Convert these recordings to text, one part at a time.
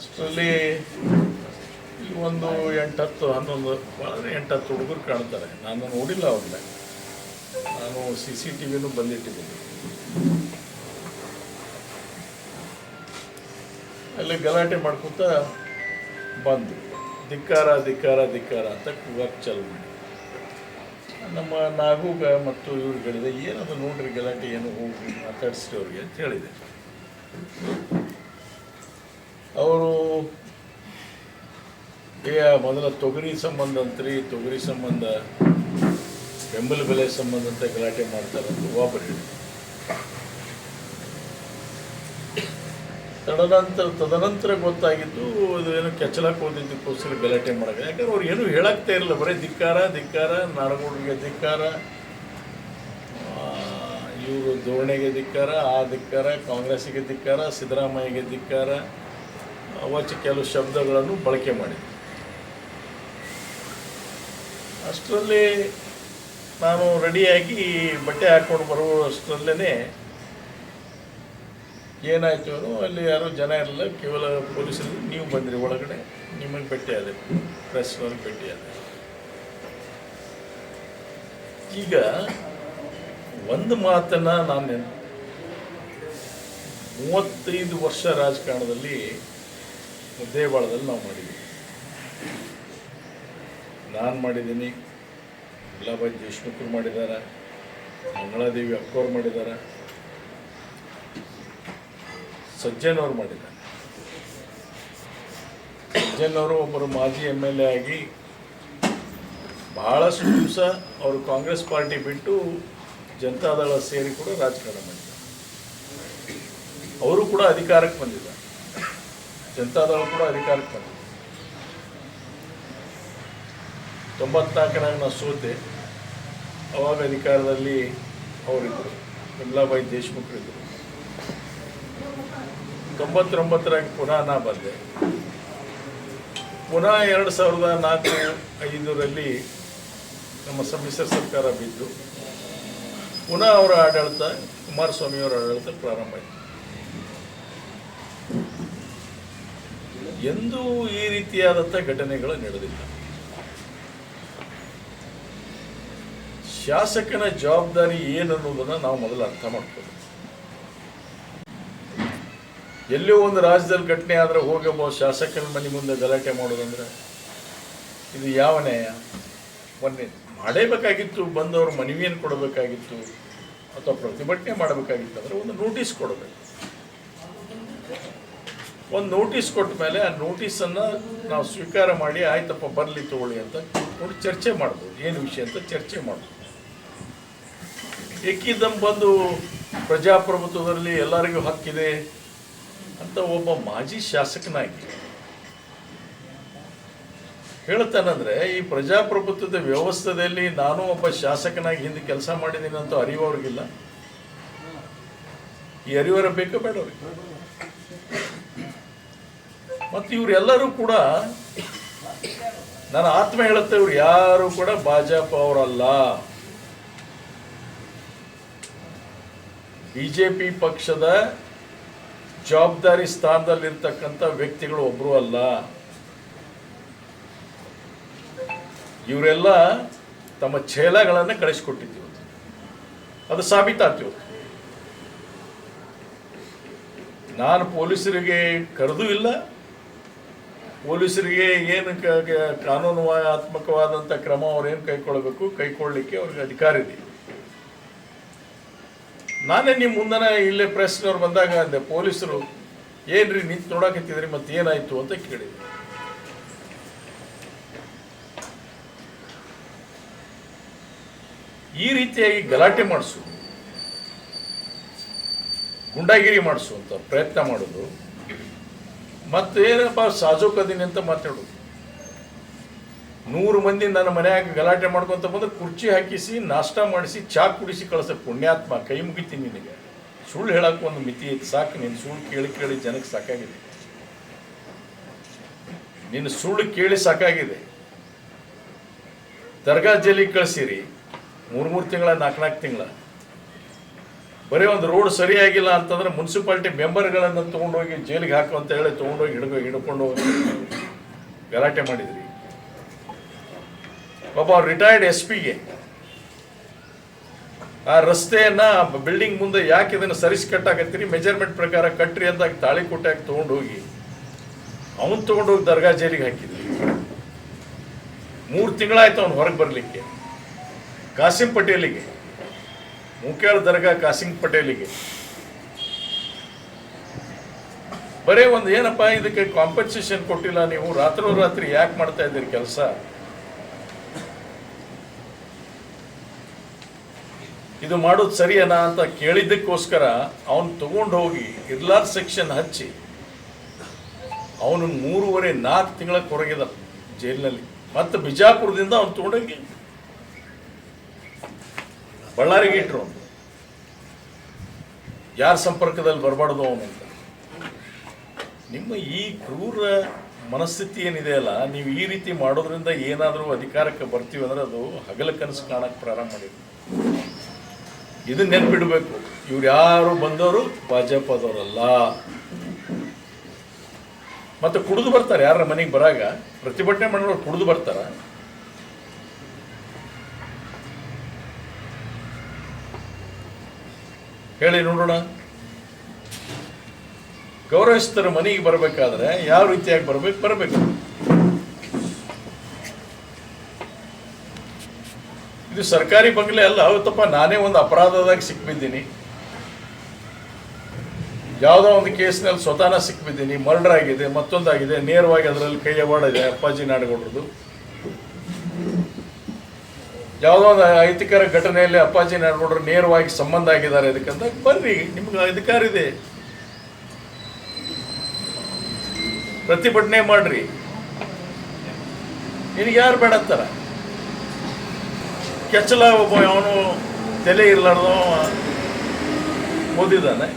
ಅಷ್ಟರಲ್ಲಿ ಒಂದು ಎಂಟತ್ತು, ಹನ್ನೊಂದು ಭಾಳ ಎಂಟತ್ತು ಹುಡುಗರು ಕಾಣ್ತಾರೆ. ನಾನು ನೋಡಿಲ್ಲ ಅವ್ರನ್ನ. ನಾನು ಸಿ ಸಿ ಟಿ ವಿನೂ ಬಂದಿಟ್ಟಿದ್ದೀನಿ. ಅಲ್ಲಿ ಗಲಾಟೆ ಮಾಡ್ಕೊತ ಬಂದು, ಧಿಕ್ಕಾರ ಧಿಕ್ಕಾರ ಧಿಕ್ಕಾರ ಅಂತ ಕೂಗಕ್ಕೆ ಚಾಲು ನಮ್ಮ ನಾಗೂಗ ಮತ್ತು ಇವ್ರುಗಳಿದೆ, ಏನದು ನೋಡ್ರಿ ಗಲಾಟೆ, ಏನು ಹೋಗಿ ಮಾತಾಡಿಸ್ರಿ ಅವ್ರಿಗೆ ಅಂತ ಹೇಳಿದೆ. ಅವರು ಮೊದಲ ತೊಗರಿ ಸಂಬಂಧ ಅಂತ್ರಿ, ತೊಗರಿ ಸಂಬಂಧ, ಬೆಂಬಲ ಬೆಲೆ ಸಂಬಂಧ ಅಂತ ಗಲಾಟೆ ಮಾಡ್ತಾರೆ ಒಬ್ಬರು ಹೇಳಿ ತದನಂತರ ತದನಂತರ ಗೊತ್ತಾಗಿದ್ದು, ಅದು ಏನೋ ಕೆಚ್ಚಲಕ್ಕೆ ಹೋದಿದ್ದಕ್ಕೋಸ್ಕರ ಗಲಾಟೆ ಮಾಡೋಕೆ ಯಾಕಂದ್ರೆ ಅವ್ರು ಏನೂ ಹೇಳಕ್ತಾ ಇರಲಿಲ್ಲ. ಬರೀ ಧಿಕ್ಕಾರ ಧಿಕ್ಕಾರ ನಾಡಗೌಡರಿಗೆ ಧಿಕ್ಕಾರ ಇವರು ಧೋರಣೆಗೆ ಧಿಕ್ಕಾರ, ಆ ಧಿಕ್ಕಾರ, ಕಾಂಗ್ರೆಸ್ಸಿಗೆ ಧಿಕ್ಕಾರ, ಸಿದ್ದರಾಮಯ್ಯಗೆ ಧಿಕ್ಕಾರ ಅವಚ್ಚ ಕೆಲವು ಶಬ್ದಗಳನ್ನು ಬಳಕೆ ಮಾಡಿದ್ರು ಅಷ್ಟರಲ್ಲಿ ನಾನು ರೆಡಿಯಾಗಿ ಬಟ್ಟೆ ಹಾಕ್ಕೊಂಡು ಬರುವಷ್ಟರಲ್ಲೇ ಏನಾಯಿತು ಅನ್ನೋ ಅಲ್ಲಿ ಯಾರೂ ಜನ ಇರಲಿಲ್ಲ. ಕೇವಲ ಪೊಲೀಸರು. ನೀವು ಬಂದಿರಿ ಒಳಗಡೆ. ನಿಮಗೆ ಭೇಟಿ ಆದೆ. ಪ್ರೆಸ್ನವ್ರಿಗೆ ಭೇಟಿ ಆದೆ. ಈಗ ಒಂದು ಮಾತನ್ನು ನಾನು ನೆನ್- ಮೂವತ್ತೈದು ವರ್ಷ ರಾಜಕಾರಣದಲ್ಲಿ ಮುದ್ದೇಬಾಳದಲ್ಲಿ ನಾವು ಮಾಡಿದ್ದೀವಿ. ನಾನು ಮಾಡಿದ್ದೀನಿ, ಗುಲಾಬಾಯಿ ದೇಶ್ಮುಖರು ಮಾಡಿದ್ದಾರೆ, ಮಂಗಳಾದೇವಿ ಅಕ್ಕೋರು ಮಾಡಿದ್ದಾರೆ, ಸಜ್ಜನ್ ಅವರು ಮಾಡಿದ್ದಾರೆ. ಸಜ್ಜನವರು ಒಬ್ಬರು ಮಾಜಿ ಎಂ ಎಲ್ ಎ ಆಗಿ ಬಹಳಷ್ಟು ದಿವಸ ಅವರು ಕಾಂಗ್ರೆಸ್ ಪಾರ್ಟಿ ಬಿಟ್ಟು ಜನತಾದಳ ಸೇರಿ ಕೂಡ ರಾಜಕಾರಣ ಮಾಡಿದ್ದಾರೆ. ಅವರು ಕೂಡ ಅಧಿಕಾರಕ್ಕೆ ಬಂದಿದ್ದಾರೆ. ಜನತಾದಳ ಕೂಡ ಅಧಿಕಾರಕ್ಕೆ ಬಂದಿದೆ. ತೊಂಬತ್ನಾಲ್ಕನಾಗ ನಾನು ಸೋತೆ ಅವಾಗ ಅಧಿಕಾರದಲ್ಲಿ ಅವರಿದ್ದರು. ವಿಮಲಾಬಾಯಿ ದೇಶ್ಮುಖರಿದ್ದರು ತೊಂಬತ್ತೊಂಬತ್ತರಾಗ ಪುನಃ ನಾ ಬಂದೆ. ಪುನಃ ಎರಡು ಸಾವಿರದ ನಾಲ್ಕು ಐದರಲ್ಲಿ ನಮ್ಮ ಸಮ್ಮಿಶ್ರ ಸರ್ಕಾರ ಬಿದ್ದು, ಪುನಃ ಅವರ ಆಡಳಿತ ಕುಮಾರಸ್ವಾಮಿಯವರ ಆಡಳಿತ ಪ್ರಾರಂಭ ಆಯಿತು. ಎಂದೂ ಈ ರೀತಿಯಾದಂಥ ಘಟನೆಗಳು ನಡೆದಿಲ್ಲ. ಶಾಸಕನ ಜವಾಬ್ದಾರಿ ಏನು ಅನ್ನೋದನ್ನ ನಾವು ಮೊದಲು ಅರ್ಥ ಮಾಡ್ಕೋಬೇಕು. ಎಲ್ಲೋ ಒಂದು ರಾಜ್ಯದಲ್ಲಿ ಘಟನೆ ಆದ್ರೆ ಹೋಗಿ ಒಬ್ಬ ಶಾಸಕನ ಮನೆ ಮುಂದೆ ಗಲಾಟೆ ಮಾಡೋದಂದ್ರೆ ಇದು ಯಾವ ನ್ಯಾಯ? ಮೊನ್ನೆ ಮಾಡೇಬೇಕಾಗಿತ್ತು, ಬಂದವರು ಮನವಿಯನ್ನು ಕೊಡಬೇಕಾಗಿತ್ತು, ಅಥವಾ ಪ್ರತಿಭಟನೆ ಮಾಡಬೇಕಾಗಿತ್ತು ಅಂದ್ರೆ ಒಂದು ನೋಟಿಸ್ ಕೊಡಬೇಕು. ಒಂದು ನೋಟಿಸ್ ಕೊಟ್ಟ ಮೇಲೆ ಆ ನೋಟಿಸನ್ನು ನಾವು ಸ್ವೀಕಾರ ಮಾಡಿ, ಆಯ್ತಪ್ಪ, ಬರಲಿ ತಗೊಳ್ಳಿ ಅಂತ ನೋಡಿ ಚರ್ಚೆ ಮಾಡ್ಬೋದು. ಏನು ವಿಷಯ ಅಂತ ಚರ್ಚೆ ಮಾಡ್ಬೋದು. ಏಕಿದ್ದಂ ಬಂದು ಪ್ರಜಾಪ್ರಭುತ್ವದಲ್ಲಿ ಎಲ್ಲರಿಗೂ ಹಕ್ಕಿದೆ ಅಂತ ಒಬ್ಬ ಮಾಜಿ ಶಾಸಕನಾಗಿ ಹೇಳ್ತಾನಂದ್ರೆ, ಈ ಪ್ರಜಾಪ್ರಭುತ್ವದ ವ್ಯವಸ್ಥೆಯಲ್ಲಿ ನಾನು ಒಬ್ಬ ಶಾಸಕನಾಗಿ ಹಿಂದೆ ಕೆಲಸ ಮಾಡಿದ್ದೀನಿ ಅಂತ ಅರಿವು ಈ ಅರಿವರ ಬೇಕು ಬೇಡ ಅವ್ರಿಗೆ ಮತ್ತು ಇವರೆಲ್ಲರೂ ಕೂಡ ನನ್ನ ಆತ್ಮ ಹೇಳುತ್ತೆ, ಇವ್ರು ಯಾರು ಕೂಡ ಭಾಜಪ ಅವರಲ್ಲ. ಬಿಜೆಪಿ ಪಕ್ಷದ ಜವಾಬ್ದಾರಿ ಸ್ಥಾನದಲ್ಲಿರ್ತಕ್ಕಂಥ ವ್ಯಕ್ತಿಗಳು ಒಬ್ರು ಅಲ್ಲ. ಇವರೆಲ್ಲ ತಮ್ಮ ಛೇಲಗಳನ್ನು ಕಳಿಸ್ಕೊಟ್ಟಿದ್ದೀವಿ ಅದು ಸಾಬೀತಾಯ್ತು ಇವತ್ತು. ನಾನು ಪೊಲೀಸರಿಗೆ ಕರೆದೂ ಇಲ್ಲ. ಪೊಲೀಸರಿಗೆ ಏನು ಕಾನೂನಾತ್ಮಕವಾದಂಥ ಕ್ರಮ ಅವ್ರೇನು ಕೈಗೊಳ್ಳಬೇಕು ಕೈಗೊಳ್ಳಲಿಕ್ಕೆ ಅವ್ರಿಗೆ ಅಧಿಕಾರ ಇದೆ. ನಾನೇ ನಿಮ್ಮ ಮುಂದನ ಇಲ್ಲೇ ಪ್ರೆಸ್ನವ್ರು ಬಂದಾಗ ಅಂದೆ, ಪೊಲೀಸರು, ಏನ್ರಿ ನಿಂತು ನೋಡಕತ್ತಿದ್ರಿ ಮತ್ತೆ ಏನಾಯ್ತು? ಅಂತ ಕೇಳಿದೆ. ಈ ರೀತಿಯಾಗಿ ಗಲಾಟೆ ಮಾಡಿಸು, ಗುಂಡಾಗಿರಿ ಮಾಡಿಸುವಂತ ಪ್ರಯತ್ನ ಮಾಡೋದು. ಮತ್ತೇನಪ್ಪ ಸಾಜೋಕದೀನಿ ಅಂತ ಮಾತಾಡೋದು ನೂರು ಮಂದಿ ನನ್ನ ಮನೆಯಾಗ ಗಲಾಟೆ ಮಾಡ್ಕೊಂತ ಬಂದ್ರೆ ಕುರ್ಚಿ ಹಾಕಿಸಿ, ನಾಷ್ಟ ಮಾಡಿಸಿ, ಚಾ ಕುಡಿಸಿ ಕಳಿಸ ಪುಣ್ಯಾತ್ಮ, ಕೈ ಮುಗಿತೀನಿ ನಿನಗೆ. ಸುಳ್ಳು ಹೇಳಕ್ಕೆ ಒಂದು ಮಿತಿ ಐತಿ, ಸಾಕು ನೀನು ಸುಳ್ಳು ಕೇಳಿ ಕೇಳಿ ಜನಕ್ಕೆ ಸಾಕಾಗಿದೆ. ನಿನ್ನ ಸುಳ್ಳು ಕೇಳಿ ಸಾಕಾಗಿದೆ. ದರ್ಗಾ ಜೈಲಿಗೆ ಕಳಿಸಿರಿ ಮೂರು ಮೂರು ತಿಂಗಳ ನಾಲ್ಕು ನಾಲ್ಕು ತಿಂಗಳ. ಬರೀ ಒಂದು ರೋಡ್ ಸರಿಯಾಗಿಲ್ಲ ಅಂತಂದ್ರೆ ಮುನ್ಸಿಪಾಲ್ಟಿ ಮೆಂಬರ್ಗಳನ್ನು ತೊಗೊಂಡೋಗಿ ಜೈಲಿಗೆ ಹಾಕು ಅಂತ ಹೇಳಿ ತೊಗೊಂಡೋಗಿ ಹಿಡ್ಕೊ, ಹಿಡ್ಕೊಂಡು ಗಲಾಟೆ ಮಾಡಿದ್ರಿ. ಒಬ್ಬ ರಿಟೈರ್ಡ್ ಎಸ್ ಪಿಗೆ ಆ ರಸ್ತೆಯನ್ನ ಬಿಲ್ಡಿಂಗ್ ಮುಂದೆ ಯಾಕೆ ಇದನ್ನು ಸರಿಸಿ ಕಟ್ಟಾಕತ್ತೀರಿ ಮೆಜರ್ಮೆಂಟ್ ಪ್ರಕಾರ ಕಟ್ರಿ ಅಂತ ತಾಳಿ ಕೊಟ್ಟಾಗ ತೊಗೊಂಡು ಹೋಗಿ ಅವನು ತೊಗೊಂಡೋಗಿ ದರ್ಗಾ ಜೈಲಿಗೆ ಹಾಕಿದ್ರಿ. ಮೂರು ತಿಂಗಳಾಯ್ತು ಅವ್ನು ಹೊರಗೆ ಬರಲಿಕ್ಕೆ ಕಾಸಿಂ ಪಟೇಲಿಗೆ ಮುಖ್ಯಾಳ ದರ್ಗಾ ಕಾಸಿಂಗ್ ಪಟೇಲಿಗೆ. ಬರೇ ಒಂದು ಏನಪ್ಪ ಇದಕ್ಕೆ ಕಾಂಪನ್ಸೇಷನ್ ಕೊಟ್ಟಿಲ್ಲ ನೀವು? ರಾತ್ರೋರಾತ್ರಿ ಯಾಕೆ ಮಾಡ್ತಾ ಇದ್ದೀರಿ ಕೆಲಸ? ಇದು ಮಾಡೋದು ಸರಿಯನಾ ಅಂತ ಕೇಳಿದ್ದಕ್ಕೋಸ್ಕರ ಅವನು ತಗೊಂಡು ಹೋಗಿ ಇರ್ಲಾರ್ ಸೆಕ್ಷನ್ ಹಚ್ಚಿ, ಅವನು ಮೂರುವರೆ ನಾಲ್ಕು ತಿಂಗಳ ಕೊರಗಿದ ಜೈಲಿನಲ್ಲಿ. ಮತ್ತು ಬಿಜಾಪುರದಿಂದ ಅವನು ತಗೊಂಡೋಗಿ ಬಳ್ಳಾರಿಗೆ ಇಟ್ಟರು. ಯಾರ ಸಂಪರ್ಕದಲ್ಲಿ ಬರಬಾರ್ದು ಅವನು ಅಂತ. ನಿಮ್ಮ ಈ ಕ್ರೂರ ಮನಸ್ಥಿತಿ ಏನಿದೆ ಅಲ್ಲ, ನೀವು ಈ ರೀತಿ ಮಾಡೋದ್ರಿಂದ ಏನಾದರೂ ಅಧಿಕಾರಕ್ಕೆ ಬರ್ತೀವಿ ಅಂದರೆ ಅದು ಹಗಲ ಕನಸು ಕಾಣಕ್ಕೆ ಪ್ರಾರಂಭ ಮಾಡಿದ್ರು. ಇದು ನೆನ್ಪಿಡಬೇಕು. ಇವ್ರು ಯಾರು ಬಂದವರು? ಭಾಜಪದವರಲ್ಲ. ಮತ್ತೆ ಕುಡಿದು ಬರ್ತಾರೆ ಯಾರ ಮನೆಗೆ ಬರಾಗ? ಪ್ರತಿಭಟನೆ ಮಾಡೋರು ಕುಡಿದು ಬರ್ತಾರ. ಹೇಳಿ ನೋಡೋಣ. ಗೌರವಿಸ್ತರ ಮನೆಗೆ ಬರಬೇಕಾದ್ರೆ ಯಾವ ರೀತಿಯಾಗಿ ಬರಬೇಕು? ಬರಬೇಕು. ಇದು ಸರ್ಕಾರಿ ಬಂಗ್ಲೆ ಅಲ್ಲ, ಅವತ್ತಪ್ಪ ನಾನೇ ಒಂದು ಅಪರಾಧದಾಗ ಸಿಕ್ಬಿದ್ದೀನಿ. ಯಾವುದೋ ಒಂದು ಕೇಸ್ನಲ್ಲಿ ಸ್ವತಃ ಸಿಕ್ಬಿದ್ದೀನಿ, ಮರ್ಡರ್ ಆಗಿದೆ, ಮತ್ತೊಂದಾಗಿದೆ, ನೇರವಾಗಿ ಅದರಲ್ಲಿ ಕೈಯ ಇದೆ ಅಪ್ಪಾಜಿ ನಾಡಗೌಡ್ರದ್ದು. ಯಾವುದೋ ಒಂದು ಅಹಿತಕರ ಘಟನೆಯಲ್ಲಿ ಅಪ್ಪಾಜಿ ನಾಡಗೌಡರು ನೇರವಾಗಿ ಸಂಬಂಧ ಆಗಿದ್ದಾರೆ ಅದಕ್ಕಂತ ಬರ್ರಿ ನಿಮ್ಗೆ ಅಧಿಕಾರ ಇದೆ. ಪ್ರತಿಭಟನೆ ಮಾಡ್ರಿ. ನಿನಗೆ ಯಾರು ಬೇಡ ಅಂತಾರ? ಕೆಚ್ಚಲ ಒಬ್ಬ ಅವನು ತಲೆ ಇರಲಾರ್ದವ ಓದಿದ್ದಾನೆ.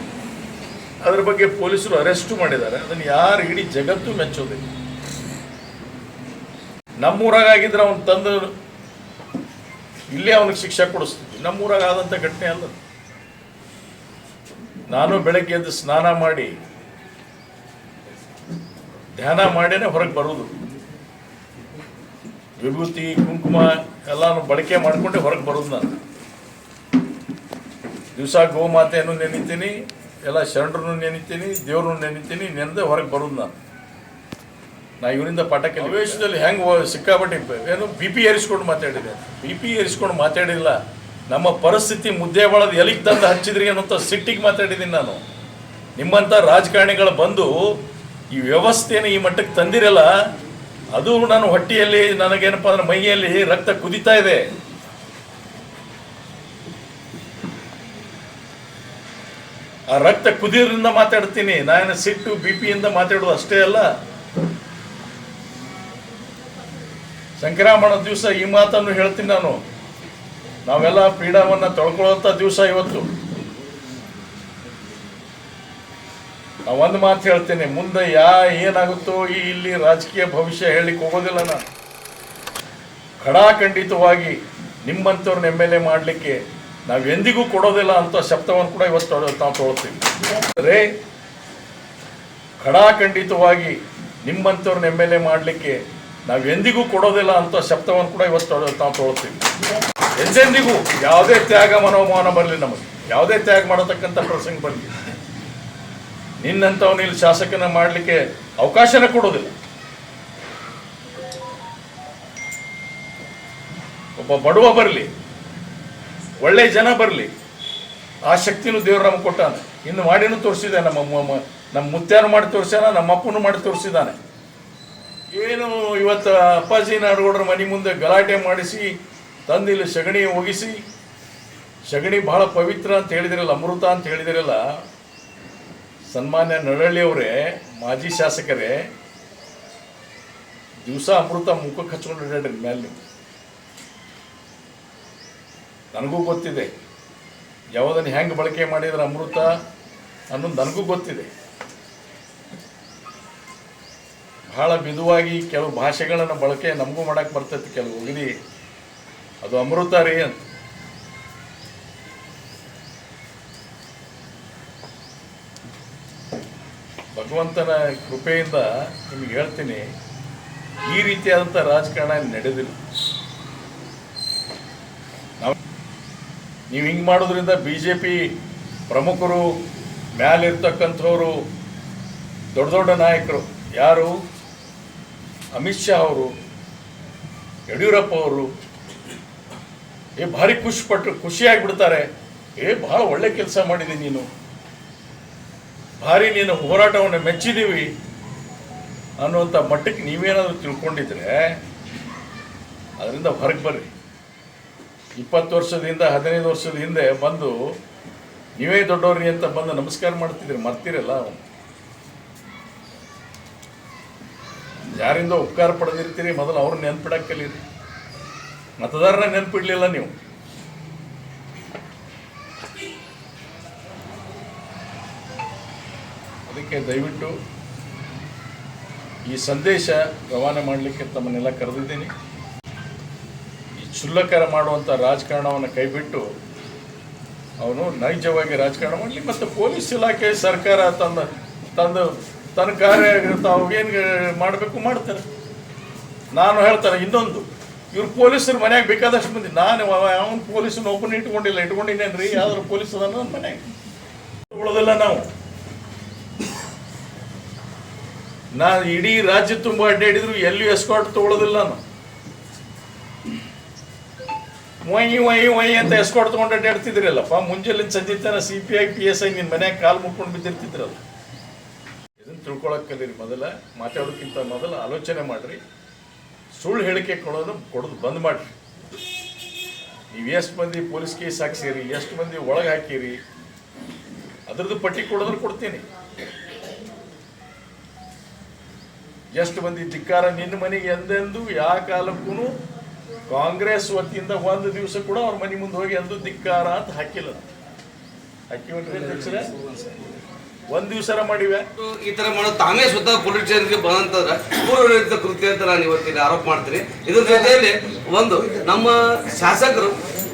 ಅದ್ರ ಬಗ್ಗೆ ಪೊಲೀಸರು ಅರೆಸ್ಟ್ ಮಾಡಿದ್ದಾರೆ. ಅದನ್ನು ಯಾರು ಇಡೀ ಜಗತ್ತು ಮೆಚ್ಚೋದಿಲ್ಲ ನಮ್ಮೂರಾಗಿದ್ರೆ ಅವನು ತಂದು ಇಲ್ಲೇ ಅವನಿಗೆ ಶಿಕ್ಷೆ ಕೊಡಿಸ್ತಿದ್ವಿ. ನಮ್ಮೂರಾಗ ಆದಂಥ ಘಟನೆ ಅಲ್ಲ ನಾನು ಬೆಳಗ್ಗೆ ಎದ್ದು ಸ್ನಾನ ಮಾಡಿ, ಧ್ಯಾನ ಮಾಡೇನೆ ಹೊರಗೆ ಬರೋದು. ವಿಭೂತಿ, ಕುಂಕುಮ ಎಲ್ಲಾನು ಬಳಕೆ ಮಾಡ್ಕೊಂಡೆ ಹೊರಗೆ ಬರೋದು ನಾನು. ದಿವಸ ಗೋಮಾತೆಯನ್ನು ನೆನಿತೀನಿ, ಎಲ್ಲ ಶರಣರನ್ನು ನೆನಿತೀನಿ, ದೇವ್ರನ್ನು ನೆನಿತೀನಿ, ನೆನೆದೇ ಹೊರಗೆ ಬರೋದು ನಾನು. ನಾ ಇವರಿಂದ ಪಾಠ ವೇಷದಲ್ಲಿ ಹೆಂಗೆ ಸಿಕ್ಕಾಪಟ್ಟೆ ಏನು ಬಿ ಪಿ ಏರಿಸ್ಕೊಂಡು ಮಾತಾಡಿದೆ. ಬಿ ಪಿ ಏರಿಸ್ಕೊಂಡು ಮಾತಾಡಿಲ್ಲ. ನಮ್ಮ ಪರಿಸ್ಥಿತಿ ಮುದ್ದೆ ಬಳದು ಎಲ್ಲಿಗೆ ತಂದು ಹಚ್ಚಿದ್ರಿ ಅನ್ನೋಂಥ ಸಿಟ್ಟಿಗೆ ಮಾತಾಡಿದ್ದೀನಿ ನಾನು. ನಿಮ್ಮಂಥ ರಾಜಕಾರಣಿಗಳು ಬಂದು ಈ ವ್ಯವಸ್ಥೆಯನ್ನು ಈ ಮಟ್ಟಕ್ಕೆ ತಂದಿರಲ್ಲ, ಅದು ನಾನು ಹೊಟ್ಟೆಯಲ್ಲಿ ನನಗೇನಪ್ಪ ಅಂದ್ರೆ ಮೈಯಲ್ಲಿ ರಕ್ತ ಕುದಿತಾ ಇದೆ. ಆ ರಕ್ತ ಕುದಿಯೋದ್ರಿಂದ ಮಾತಾಡ್ತೀನಿ. ನಾನು ಸಿಟ್ಟು ಬಿ ಪಿಯಿಂದ ಮಾತಾಡೋದು ಅಷ್ಟೇ ಅಲ್ಲ. ಸಂಕ್ರಮಣ ದಿವಸ ಈ ಮಾತನ್ನು ಹೇಳ್ತೀನಿ ನಾನು. ನಾವೆಲ್ಲ ಪೀಡಾವನ್ನ ತೊಳ್ಕೊಳ್ಳೋಂಥ ದಿವಸ ಇವತ್ತು. ನಾ ಒಂದು ಮಾತು ಹೇಳ್ತೀನಿ, ಮುಂದೆ ಯಾ ಏನಾಗುತ್ತೋ ಈ ಇಲ್ಲಿ ರಾಜಕೀಯ ಭವಿಷ್ಯ ಹೇಳಲಿಕ್ಕೆ ಹೋಗೋದಿಲ್ಲ ನಾನು. ಖಡಾಖಂಡಿತವಾಗಿ ನಿಮ್ಮಂಥವ್ರನ್ನ ಎಂ ಎಲ್ ಎ ಮಾಡಲಿಕ್ಕೆ ನಾವು ಎಂದಿಗೂ ಕೊಡೋದಿಲ್ಲ ಅಂತ ಶಬ್ದವನ್ನು ಕೂಡ ಇವತ್ತು ನಾವು ತೊಗೊಳ್ತೀವಿ ರೇ ಖಡಾಖಂಡಿತವಾಗಿ ನಿಮ್ಮಂಥವ್ರನ್ನ ಎಂ ಎಲ್ ಎ ಮಾಡಲಿಕ್ಕೆ ನಾವು ಎಂದಿಗೂ ಕೊಡೋದಿಲ್ಲ ಅಂತ ಶಬ್ದವನ್ನು ಕೂಡ ಇವತ್ತು ನಾವು ತೊಗೊಳ್ತೀವಿ ಎಂದೆಂದಿಗೂ ಯಾವುದೇ ತ್ಯಾಗ ಮನೋಮಾನ ಬರಲಿ ನಮಗೆ. ಯಾವುದೇ ತ್ಯಾಗ ಮಾಡತಕ್ಕಂಥ ಪ್ರಸಂಗ ಬರಲಿ. ನಿನ್ನಂಥವನು ಇಲ್ಲಿ ಶಾಸಕನ ಮಾಡಲಿಕ್ಕೆ ಅವಕಾಶನ ಕೊಡೋದಿಲ್ಲ. ಒಬ್ಬ ಬಡವ ಬರಲಿ, ಒಳ್ಳೆ ಜನ ಬರಲಿ, ಆ ಶಕ್ತಿನೂ ದೇವ್ರು ನಮ್ಗೆ ಕೊಟ್ಟಾನೆ. ಇನ್ನು ಮಾಡಿನೂ ತೋರಿಸಿದ್ದಾನೆ ನಮ್ಮ ನಮ್ಮ ಮುತ್ಯಾನು ಮಾಡಿ ತೋರಿಸ್ಯಾನ, ನಮ್ಮ ಅಪ್ಪನೂ ಮಾಡಿ ತೋರಿಸಿದ್ದಾನೆ ಏನು ಇವತ್ತು ಅಪ್ಪಾಜಿ ನಾಡಗೌಡರ ಮನೆ ಮುಂದೆ ಗಲಾಟೆ ಮಾಡಿಸಿ, ತಂದಿಲ್ಲಿ ಸಗಣಿ ಒಗಿಸಿ, ಸಗಣಿ ಬಹಳ ಪವಿತ್ರ ಅಂತ ಹೇಳಿದಿರಲ್ಲ, ಅಮೃತ ಅಂತ ಹೇಳಿದಿರಲ್ಲ, ಸನ್ಮಾನ್ಯ ನರಳ್ಳಿಯವರೇ ಮಾಜಿ ಶಾಸಕರೇ, ದಿವಸ ಅಮೃತ ಮುಖಕ್ಕೆ ಹಚ್ಕೊಂಡು ಹೇಳ್ರಿ ಮೇಲೆ. ನನಗೂ ಗೊತ್ತಿದೆ ಯಾವುದನ್ನು ಹೆಂಗೆ ಬಳಕೆ ಮಾಡಿದ್ರೆ ಅಮೃತ ಅನ್ನೋದು ನನಗೂ ಗೊತ್ತಿದೆ ಬಹಳ ಮಿದುವಾಗಿ ಕೆಲವು ಭಾಷೆಗಳನ್ನು ಬಳಕೆ ನಮಗೂ ಮಾಡಕ್ಕೆ ಬರ್ತೈತಿ ಕೆಲವು ಒಗದಿ ಅದು ಅಮೃತ ರೀ ಅಂತ. ಭಗವಂತನ ಕೃಪೆಯಿಂದ ನಿಮ್ಗೆ ಹೇಳ್ತೀನಿ, ಈ ರೀತಿಯಾದಂಥ ರಾಜಕಾರಣ ನಡೆದಿಲ್ಲ. ನೀವು ಹಿಂಗೆ ಮಾಡೋದ್ರಿಂದ ಬಿ ಜೆ ಪಿ ಪ್ರಮುಖರು ಮ್ಯಾಲಿರ್ತಕ್ಕಂಥವ್ರು ದೊಡ್ಡ ದೊಡ್ಡ ನಾಯಕರು. ಯಾರು? ಅಮಿತ್ ಶಾ ಅವರು, ಯಡಿಯೂರಪ್ಪ ಅವರು, ಏ ಭಾರಿ ಖುಷಿ ಪಟ್ಟು ಖುಷಿಯಾಗಿಬಿಡ್ತಾರೆ. ಏ ಭಾಳ ಒಳ್ಳೆ ಕೆಲಸ ಮಾಡಿದೆ ನೀನು. ಭಾರಿ ನೀನು ಹೋರಾಟವನ್ನು ಮೆಚ್ಚಿದ್ದೀವಿ ಅನ್ನುವಂಥ ಮಟ್ಟಕ್ಕೆ ನೀವೇನಾದರೂ ತಿಳ್ಕೊಂಡಿದ್ರೆ ಅದರಿಂದ ಹೊರಗೆ ಬರ್ರಿ. ಇಪ್ಪತ್ತು ವರ್ಷದಿಂದ, ಹದಿನೈದು ವರ್ಷದ ಹಿಂದೆ ಬಂದು ನೀವೇ ದೊಡ್ಡವ್ರಿ ಅಂತ ಬಂದು ನಮಸ್ಕಾರ ಮಾಡ್ತಿದ್ರಿ ಮರ್ತಿರಲ್ಲ ಯಾರಿಂದ ಉಪಕಾರ ಪಡೆದಿರ್ತೀರಿ? ಮೊದಲು ಅವ್ರನ್ನ ನೆನ್ಪಿಡಕ್ಕೆ ಕಲೀರಿ ಮತದಾರನ ನೆನ್ಪಿಡ್ಲಿಲ್ಲ ನೀವು. ಅದಕ್ಕೆ ದಯವಿಟ್ಟು ಈ ಸಂದೇಶ ರವಾನೆ ಮಾಡಲಿಕ್ಕೆ ತಮ್ಮನ್ನೆಲ್ಲ ಕರೆದಿದ್ದೀನಿ. ಈ ಕ್ಷುಲ್ಲಕರ ಮಾಡುವಂಥ ರಾಜಕಾರಣವನ್ನು ಕೈಬಿಟ್ಟು ಅವನು ನೈಜವಾಗಿ ರಾಜಕಾರಣ ಮಾಡಲಿ ಮತ್ತು ಪೊಲೀಸ್ ಇಲಾಖೆ ಸರ್ಕಾರ ತನ್ನ ತಂದು ತನ್ನ ಕಾರ್ಯ ತಾವು ಏನು ಮಾಡಬೇಕು ಮಾಡ್ತಾರೆ. ನಾನು ಹೇಳ್ತಾರೆ ಇನ್ನೊಂದು, ಇವ್ರು ಪೊಲೀಸರು ಮನ್ಯಾಗ ಬೇಕಾದಷ್ಟು ಮಂದಿ. ನಾನು ಅವನು ಪೊಲೀಸನ್ನು ಓಪನ್ ಇಟ್ಕೊಂಡಿಲ್ಲ ಇಟ್ಕೊಂಡಿದ್ದೇನೆ ರೀ ಯಾವ್ದಾದ್ರು ಪೊಲೀಸ್ ಅದಾನ ನನ್ನ ಮನ್ಯಾಗ. ತಗೊಳ್ಳೋದಿಲ್ಲ ನಾವು. ನಾನು ಇಡೀ ರಾಜ್ಯ ತುಂಬ ಅಡ್ಡಾಡಿದ್ರು ಎಲ್ಲಿಯೂ ಎಸ್ಕಾಟ್ ತೊಗೊಳ್ಳೋದಿಲ್ಲ ನಾನು. ಒಯ್ ಒಯ್ ಒಯ್ ಅಂತ ಎಸ್ಕಾಟ್ ತಗೊಂಡು ಅಡ್ಡಾಡ್ತಿದ್ರಲ್ಲಪ್ಪ ಮುಂಜಾನೆ ಸಂಜೆ ತನ C P I P S I ನಿನ್ನ ಮನ್ಯಾಗ ಕಾಲು ಮುಟ್ಕೊಂಡು ಬಿದ್ದಿರ್ತಿದ್ರಲ್ಲ. ಇದನ್ನು ತಿಳ್ಕೊಳಕ್ ಕಲೀರಿ ಮೊದಲ ಮಾತಾಡೋಕ್ಕಿಂತ ಮೊದಲು ಆಲೋಚನೆ ಮಾಡ್ರಿ. ಸುಳ್ಳು ಹೇಳಿಕೆ ಕೊಡೋದು ಕೊಡೋದು ಬಂದ್ ಮಾಡ್ರಿ. ನೀವು ಎಷ್ಟು ಮಂದಿ ಪೊಲೀಸ್ ಕೇಸ್ ಹಾಕ್ಸಿರಿ, ಎಷ್ಟು ಮಂದಿ ಒಳಗೆ ಹಾಕಿರಿ, ಅದ್ರದ್ದು ಪಟ್ಟಿ ಕೊಡೋದ್ರೆ ಕೊಡ್ತೀನಿ. ಎಷ್ಟು ಮಂದಿ ಧಿಕ್ಕಾರ ನಿನ್ನ ಮನೆಗೆ ಎಂದೆಂದು ಯಾವ ಕಾಲಕ್ಕೂ ಕಾಂಗ್ರೆಸ್ ವತಿಯಿಂದ ಒಂದು ದಿವಸ ಕೂಡ ಅವ್ರ ಮನೆ ಮುಂದೆ ಹೋಗಿ ಎಂದು ಧಿಕ್ಕಾರ ಅಂತ ಹಾಕಿಲ್ಲ. ಹಾಕಿ ಅಧ್ಯಕ್ಷರೇ. ಒಂದ್ ದಿವಸರ ಮಾಡಿವೆ. ಈ ತರ ಮಾಡೋದು ತಾವೇ ಸ್ವತಃ ಪೊಲೀಸ್ ಸ್ಟೇಷನ್ಗೆ ಬಂದಂತಂದ್ರೆ ಪೂರ್ವನಿಯೋಜಿತ ಕೃತ್ಯ ಅಂತ ನಾನು ಇವತ್ತಿನ ಆರೋಪ ಮಾಡ್ತೀನಿ. ಇದ್ರ ಜೊತೆಯಲ್ಲಿ ಒಂದು ನಮ್ಮ ಶಾಸಕರು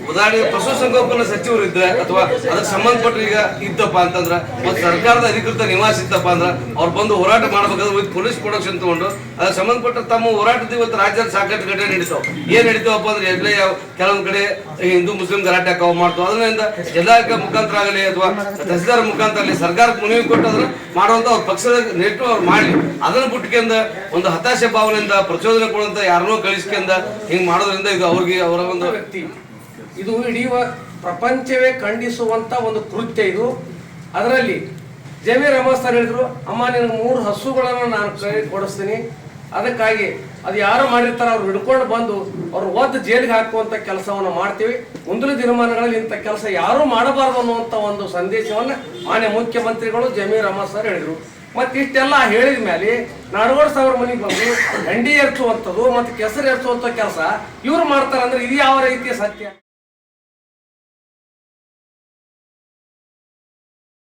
ಉದಾಹರಣೆಗೆ ಪಶುಸಂಗೋಪನಾ ಸಚಿವರು ಇದ್ರೆ ಅಥವಾ ಅದಕ್ಕೆ ಸಂಬಂಧಪಟ್ಟ ಈಗ ಇದ್ದಪ್ಪ ಅಂತಂದ್ರೆ ಮತ್ತು ಸರ್ಕಾರದ ಅಧಿಕೃತ ನಿವಾಸ ಇತ್ತಪ್ಪ ಅಂದ್ರ ಅವ್ರು ಬಂದು ಹೋರಾಟ ಮಾಡ್ಬೇಕಾದ್ರೆ ವಿತ್ ಪೊಲೀಸ್ ಪ್ರೊಡಕ್ಷನ್ ತಗೊಂಡು ಅದಕ್ಕೆ ಸಂಬಂಧಪಟ್ಟ ತಮ್ಮ ಹೋರಾಟದ ಇವತ್ತು ರಾಜ್ಯದ ಸಾಕಷ್ಟು ಘಟನೆ ನಡೀತಾವ. ಏನ್ ನಡೀತಾವಪ್ಪ ಅಂದ್ರೆ ಎಲ್ಲೇ ಯಾವ ಕೆಲವೊಂದ್ ಕಡೆ ಹಿಂದೂ, ಮುಸ್ಲಿಂ ಗಲಾಟೆ ಕಾವು ಮಾಡ್ತಾವ. ಅದರಿಂದ ಜಿಲ್ಲಾಧಿಕ ಮುಖಾಂತರ ಆಗಲಿ ಅಥವಾ ತಹಸೀಲ್ದಾರ್ ಮುಖಾಂತರ ಆಗಲಿ ಸರ್ಕಾರಕ್ಕೆ ಮನವಿ ಕೊಟ್ಟು ಅದನ್ನ ಮಾಡುವಂತ ಅವ್ರ ಪಕ್ಷದ ನೆಟ್ಟು ಅವ್ರು ಮಾಡಿ ಅದನ್ನ ಬಿಟ್ಕೊಂಡ ಒಂದು ಹತಾಶೆ ಭಾವನೆಯಿಂದ ಪ್ರಚೋದನೆ ಕೊಡುವಂತ ಯಾರನ್ನೋ ಕಳಿಸ್ಕೊಂಡ ಹಿಂಗ್ ಮಾಡೋದ್ರಿಂದ ಇದು ಅವ್ರಿಗೆ ಅವರ ಒಂದು ವ್ಯಕ್ತಿ ಇದು ಇಡೀ ಪ್ರಪಂಚವೇ ಖಂಡಿಸುವಂತ ಒಂದು ಕೃತ್ಯ ಇದು. ಅದರಲ್ಲಿ ಜಮೀರ್ ಅಹಮದ್ ಸರ್ ಹೇಳಿದ್ರು, ಅಮ್ಮ ಮೂರು ಹಸುಗಳನ್ನು ನಾನು ಕೊಡಿಸ್ತೀನಿ. ಅದಕ್ಕಾಗಿ ಅದು ಯಾರು ಮಾಡಿರ್ತಾರ ಅವ್ರು ಹಿಡ್ಕೊಂಡು ಬಂದು ಅವ್ರು ಒದ್ದು ಜೈಲಿಗೆ ಹಾಕುವಂತ ಕೆಲಸವನ್ನು ಮಾಡ್ತೀವಿ. ಮುಂದಿನ ದಿನಮಾನಗಳಲ್ಲಿ ಇಂಥ ಕೆಲಸ ಯಾರು ಮಾಡಬಾರ್ದು ಅನ್ನುವಂಥ ಒಂದು ಸಂದೇಶವನ್ನ ಮಾನ್ಯ ಮುಖ್ಯಮಂತ್ರಿಗಳು ಜಮೀರ್ ಅಹಮದ್ ಸರ್ ಹೇಳಿದರು. ಮತ್ತೆ ಇಷ್ಟೆಲ್ಲ ಹೇಳಿದ ಮೇಲೆ ನಾಡಗೋಡ್ ಸಾವಿರ ಮನೆಗೆ ಬಂದು ಹೆಂಡಿ ಎರ್ಚುವಂಥದ್ದು ಮತ್ತೆ ಕೆಸರು ಎರ್ಚುವಂಥ ಕೆಲಸ ಇವ್ರು ಮಾಡ್ತಾರಂದ್ರೆ ಇದು ಯಾವ ರೀತಿಯ ಸತ್ಯ?